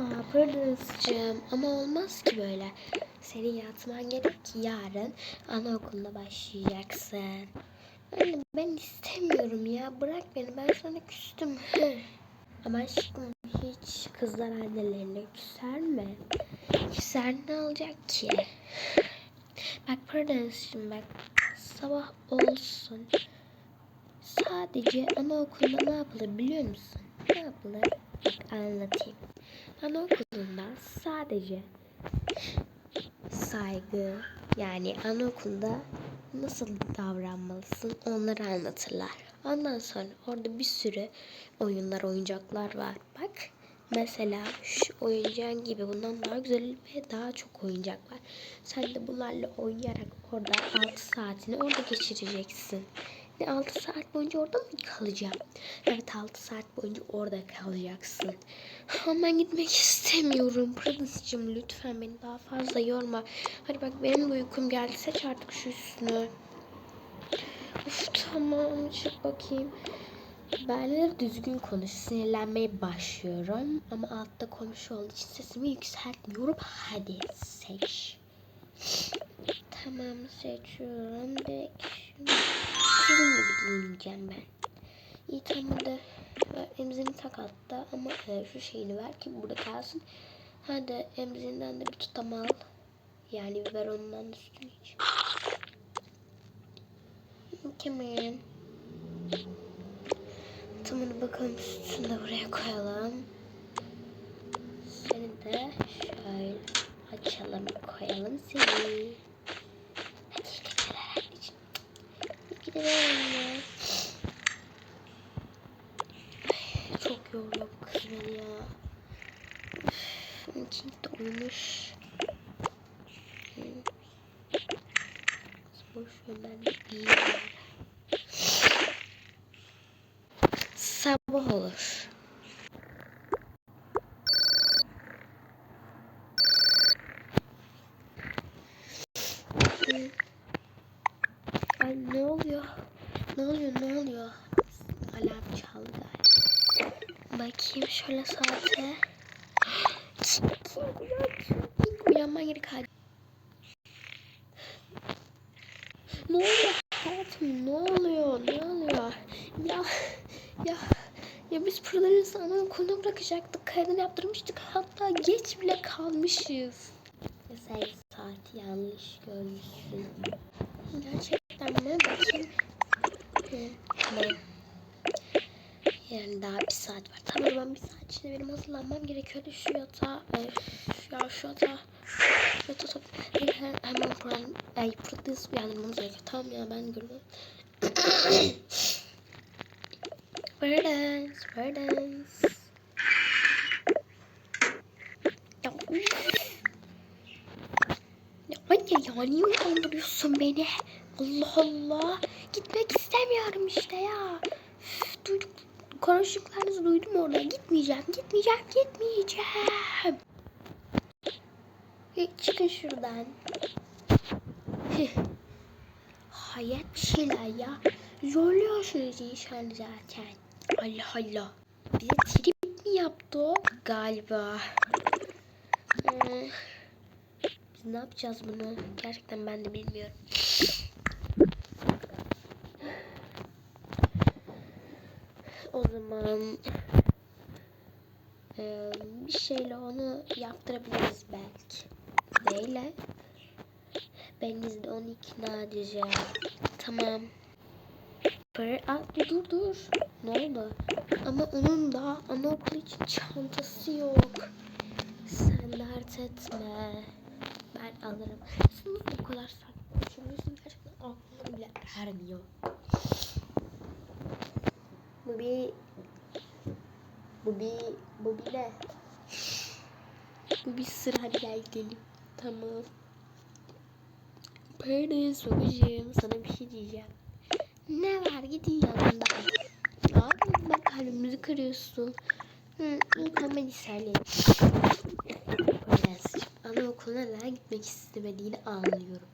Aa Prudence'cığım ama olmaz ki böyle. Senin yatman gerek ki yarın anaokuluna başlayacaksın. Anne ben istemiyorum ya. Bırak beni ben sana küstüm. ama aşkım hiç kızlar annelerine küser mi? Küser ne olacak ki? Bak Prudence'cığım bak sabah olsun. Sadece anaokulunda ne yapılır biliyor musun? Ne yapılır? Bak anlatayım. Anaokulunda sadece saygı yani anaokulunda nasıl davranmalısın onları anlatırlar. Ondan sonra orada bir sürü oyunlar, oyuncaklar var. Bak mesela şu oyuncağın gibi bundan daha güzel ve daha çok oyuncak var. Sen de bunlarla oynayarak orada 6 saatini orada geçireceksin. Ne 6 saat boyunca orada mı kalacağım? Evet 6 saat boyunca orada kalacaksın. Ama gitmek istemiyorum. Prudence'cığım lütfen beni daha fazla yorma. Hadi bak benim uykum geldi. Seç artık şu üstünü. Of tamam çık bakayım. Benle düzgün konuş. Sinirlenmeye başlıyorum. Ama altta komşu olduğu için sesimi yükseltmiyorum. Hadi seç. Tamam seçiyorum. Direkt gibi giyineceğim ben. İyi tamam hadi. Ver, Emzini tak hatta ama e, şu şeyini ver ki burada kalsın. Hadi emzinden de bir tutam al. Yani ver ondan da sütünü iç. Mükemmel. Tamam bakalım sütünü de buraya koyalım. Seni de şöyle açalım koyalım seni. Hadi iyi geceler anneciğim. Çok yoruyor bu kız beni ya. Üf, King de. Boş ver ben Sabah olur. Hı. Ay ne oluyor? Ne oluyor? Ne oluyor? Alarm çaldı galiba. Bakayım şöyle saate. Kim uyan? Kim uyanma gerek hadi. Ne oluyor hayatım? Ne oluyor? Ne oluyor? Ya ya ya biz pırları sana konu bırakacaktık. Kaydını yaptırmıştık. Hatta geç bile kalmışız. Sen saati yanlış görmüşsün. Gerçekten mi? Bakayım. Hı, tamam. Yani daha bir saat var. Tamam ben bir saat içinde benim hazırlanmam gerekiyordu. Şu yatağa, e, ya şu yatağa, şu yatağa bir hemen, hemen Kur'an, ay Pırtıs uyandırmamız gerekiyor. Tamam ya ben görüyorum. Burdens, burdens. Ya. Ya anne ya niye uyandırıyorsun beni? Allah Allah. Gitmek istemiyorum işte ya. Duyduk. Konuştuklarınızı duydum orada. Gitmeyeceğim, gitmeyeceğim, gitmeyeceğim. Çıkın şuradan. Hayat bir şeyler ya. Zorluyorsunuz insan zaten. Allah Allah. Bize trip mi yaptı o? Galiba. Ee, biz ne yapacağız bunu? Gerçekten ben de bilmiyorum. O zaman e, bir şeyle onu yaptırabiliriz belki. Neyle? Ben de onu ikna edeceğim. Tamam. Para, Aa, dur dur. Ne oldu? Ama onun da anaokulu için çantası yok. Sen dert etme. Ben alırım. Sen bu kadar saçma konuşuyorsun? Gerçekten aklım bile ermiyor. Bu bir... Bu bir... Bu bir ne? Bu bir sır. Hadi gel gidelim. Tamam. Paris babacığım sana bir şey diyeceğim. Ne var gidin yanından. Abi bak kalbimizi kırıyorsun. Hı, iyi söyleyeyim. Paris anaokuluna gitmek istemediğini anlıyorum.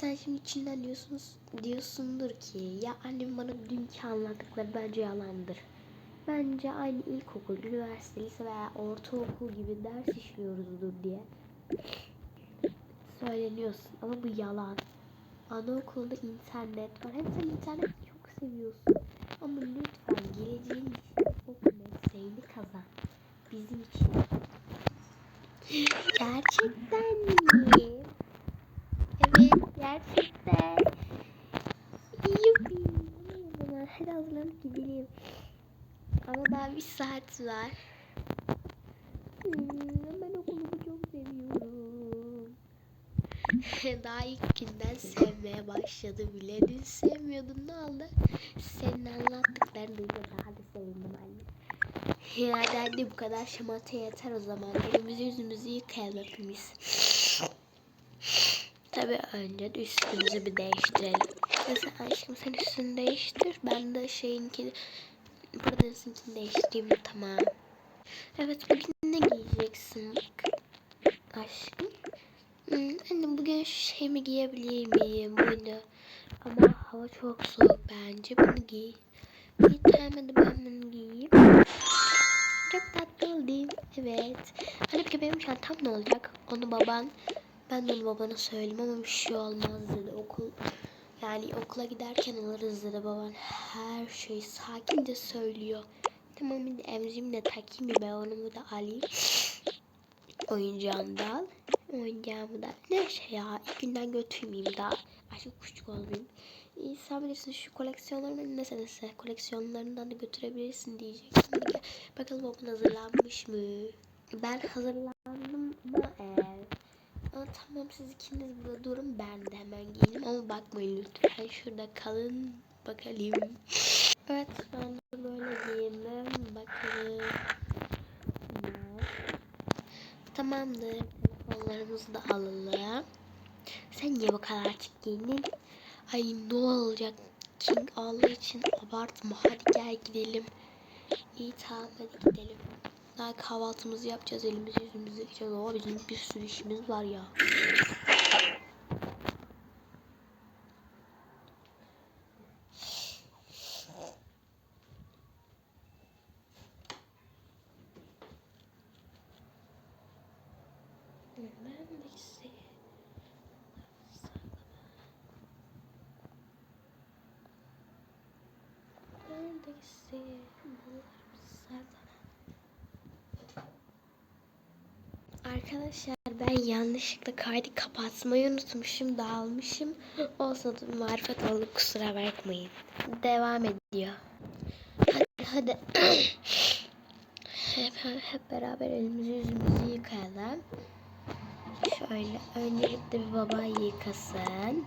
Sen şimdi içinden diyorsunuz, diyorsundur ki ya annem bana dünkü anlattıkları bence yalandır. Bence aynı ilkokul, üniversite, lise veya ortaokul gibi ders işliyoruzdur diye söyleniyorsun ama bu yalan. Anaokulunda internet var. Hem sen interneti çok seviyorsun. Ama lütfen geleceğin için o mesleğini kazan. Bizim için. Gerçekten 3 saat var. Hmm, ben okulumu çok seviyorum. Daha ilk günden sevmeye başladı bile. Dün sevmiyordum ne oldu? Senin anlattıklarını duyunca daha da sevindim anne. Yani anne bu kadar şamata yeter o zaman. Elimizi yüzümüzü yıkayalım hepimiz. Tabi önce de üstümüzü bir değiştirelim. Mesela aşkım sen üstünü değiştir. Ben de şeyinki Buradasınkini değiştireyim tamam. Evet bugün ne giyeceksin. Aşkım. Hmm, anne bugün şu şeyimi giyebilir miyim bunu? Ama hava çok soğuk bence bunu giy. Bir tane de ben bunu giyeyim. Çok tatlı oldum. Evet. Hani peki benim çantam ne olacak? Onu baban ben de onu babana söyleyeyim ama bir şey olmaz dedi. Okul yani okula giderken alırız dedi baban. Her şeyi sakince söylüyor. Tamam bir de emzimi de takayım ben onu da alayım. Oyuncağımı da al. Oyuncağımı da ne şey ya ilk günden götürmeyeyim daha. Aşık küçük olmayayım. Sen bilirsin şu koleksiyonlarının ne senesi koleksiyonlarından da götürebilirsin diyeceksin. Hadi Bakalım baban hazırlanmış mı? Ben hazırlandım eğer Aa, tamam siz ikiniz burada durun ben de hemen giyeyim ama bakmayın lütfen şurada kalın bakalım. Evet ben de böyle giyindim bakalım. Tamam. Tamamdır telefonlarımızı da alalım. Sen niye bu kadar açık giyindin? Ay ne olacak King Allah için abartma hadi gel gidelim. İyi tamam hadi gidelim. Daha kahvaltımızı yapacağız. Elimizi yüzümüzü yıkayacağız. Ama bizim bir sürü işimiz var ya. Neredeyse. Neredeyse. Arkadaşlar ben yanlışlıkla kaydı kapatmayı unutmuşum, dağılmışım. Olsa da marifet oldu kusura bakmayın. Devam ediyor. Hadi hadi. hep, hep beraber elimizi yüzümüzü yıkayalım. Şöyle öncelikle bir baba yıkasın.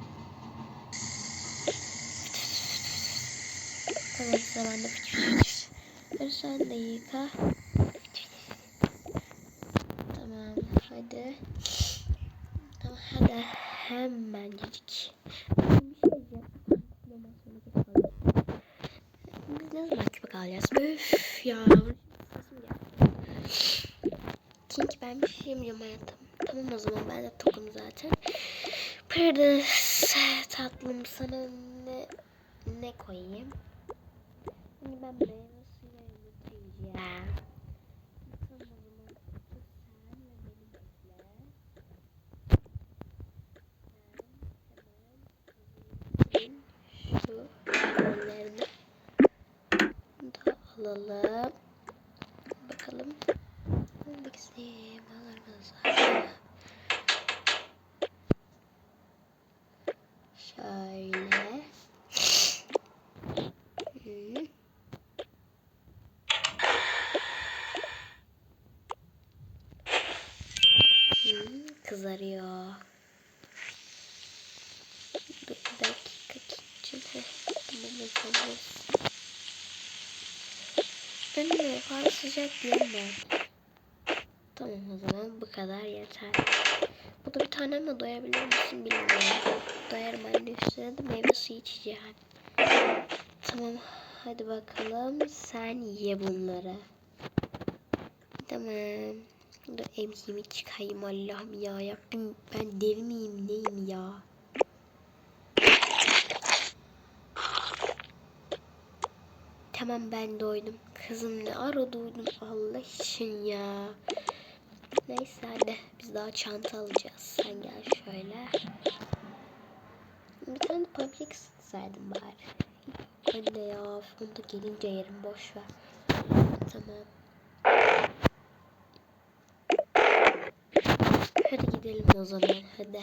Tamam zamanda sen de yıka. Tamam hadi. Tamam hadi hemencik. Biz ne zaman küpe kalacağız? Öf ya. Çünkü ben bir şey yemeyeceğim hayatım. Tamam o zaman ben de tokum zaten. Pırdıs tatlım sana ne ne koyayım? Şimdi ben meyve suyu yiyeceğim. Şu ürünlerini da alalım. Bakalım. Mallarımız var. Şöyle. Hmm. Kızarıyor. Bir dakika için. Tamam yapabiliriz. Anne fazla sıcak değil mi? Tamam o zaman bu kadar yeter. Bu da bir tanemle doyabilir misin bilmiyorum. Doyarım anne üstüne de meyve suyu içeceğim. Tamam hadi bakalım sen ye bunları. Tamam. Dur emziğimi çıkayım Allah'ım ya. Yaptım ben dev miyim neyim ya. Tamam ben doydum. Kızım ne ara doydum Allah için ya. Neyse hadi biz daha çanta alacağız. Sen gel şöyle. Bir tane pamplik ısıtsaydım bari. Anne ya onu da gelince yerim boş ver. Tamam. Hadi gidelim o zaman hadi.